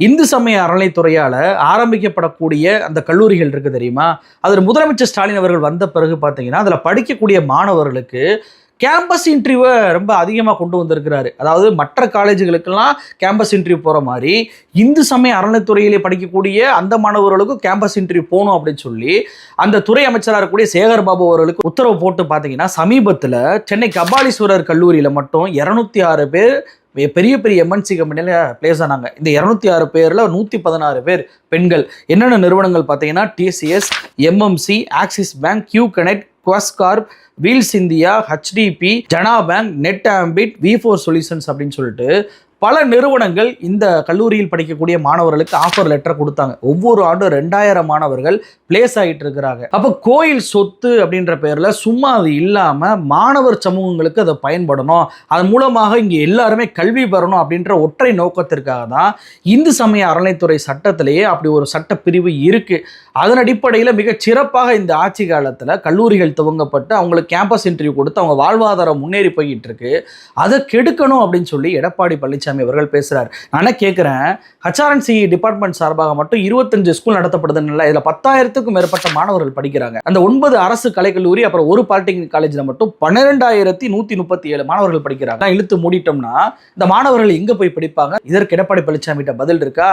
இந்து சமய அறநிலைத்துறையால் ஆரம்பிக்கப்படக்கூடிய அந்த கல்லூரிகள் இருக்குது தெரியுமா? அதில் முதலமைச்சர் ஸ்டாலின் அவர்கள் வந்த பிறகு பார்த்தீங்கன்னா அதில் படிக்கக்கூடிய மாணவர்களுக்கு கேம்பஸ் இன்டர்வியூவை ரொம்ப அதிகமாக கொண்டு வந்திருக்கிறாரு. அதாவது மற்ற காலேஜுகளுக்கெல்லாம் கேம்பஸ் இன்டர்வியூ போகிற மாதிரி இந்து சமய அறநிலைத்துறையிலே படிக்கக்கூடிய அந்த மாணவர்களுக்கும் கேம்பஸ் இன்டர்வியூ போகணும் அப்படின்னு சொல்லி அந்த துறை அமைச்சராக இருக்கக்கூடிய சேகர் பாபு அவர்களுக்கு உத்தரவு போட்டு பார்த்தீங்கன்னா சமீபத்தில் சென்னை கபாலீஸ்வரர் கல்லூரியில் மட்டும் இரநூத்தி ஆறு பேர் பெரிய பெரிய எம்என்சி கம்பெனியில் பிளேஸ் ஆனாங்க. இந்த இரநூத்தி ஆறு பேரில் நூற்றி பதினாறு பேர் பெண்கள். என்னென்ன நிறுவனங்கள் பார்த்தீங்கன்னா TCS MMC Axis bank Q connect Quess Corp Wheels India HDB Jana bank Net Ambit V four solutions அப்படின்னு சொல்லிட்டு பல நிறுவனங்கள் இந்த கல்லூரியில் படிக்கக்கூடிய மாணவர்களுக்கு ஆஃபர் லெட்டர் கொடுத்தாங்க. ஒவ்வொரு ஆண்டும் ரெண்டாயிரம் மாணவர்கள் பிளேஸ் ஆகிட்டு இருக்கிறாங்க. அப்போ கோயில் சொத்து அப்படின்ற பேரில் சும்மா அது இல்லாமல் மாணவர் சமூகங்களுக்கு அதை பயன்படணும். அதன் மூலமாக இங்கே எல்லாருமே கல்வி பெறணும் அப்படின்ற ஒற்றை நோக்கத்திற்காக தான் இந்து சமய அறநிலைத்துறை சட்டத்திலேயே அப்படி ஒரு சட்ட பிரிவு அதன் அடிப்படையில் மிக சிறப்பாக இந்த ஆட்சி காலத்தில் கல்லூரிகள் துவங்கப்பட்டு அவங்களுக்கு கேம்பஸ் இன்டர்வியூ கொடுத்து அவங்க வாழ்வாதாரம் முன்னேறி போய்கிட்டு இருக்கு. அதை கெடுக்கணும் அப்படின்னு சொல்லி எடப்பாடி பழனிசாமி அவர்கள் பேசுறாரு. நான் என்ன கேட்குறேன் ஹச்ஆர்என்சி டிபார்ட்மெண்ட் சார்பாக மட்டும் இருபத்தஞ்சு ஸ்கூல் நடத்தப்படுதுன்னு இதில் பத்தாயிரத்துக்கும் மேற்பட்ட மாணவர்கள் படிக்கிறாங்க. அந்த ஒன்பது அரசு கலைக்கல்லூரி அப்புறம் ஒரு பாலிடெக்னிக் காலேஜில் மட்டும் பன்னிரெண்டாயிரத்தி நூற்றி முப்பத்தி ஏழு மாணவர்கள் படிக்கிறாங்க. இழுத்து மூடிட்டோம்னா இந்த மாணவர்கள் எங்கே போய் படிப்பாங்க? இதற்கு எடப்பாடி பழனிசாமிகிட்ட பதில் இருக்கா?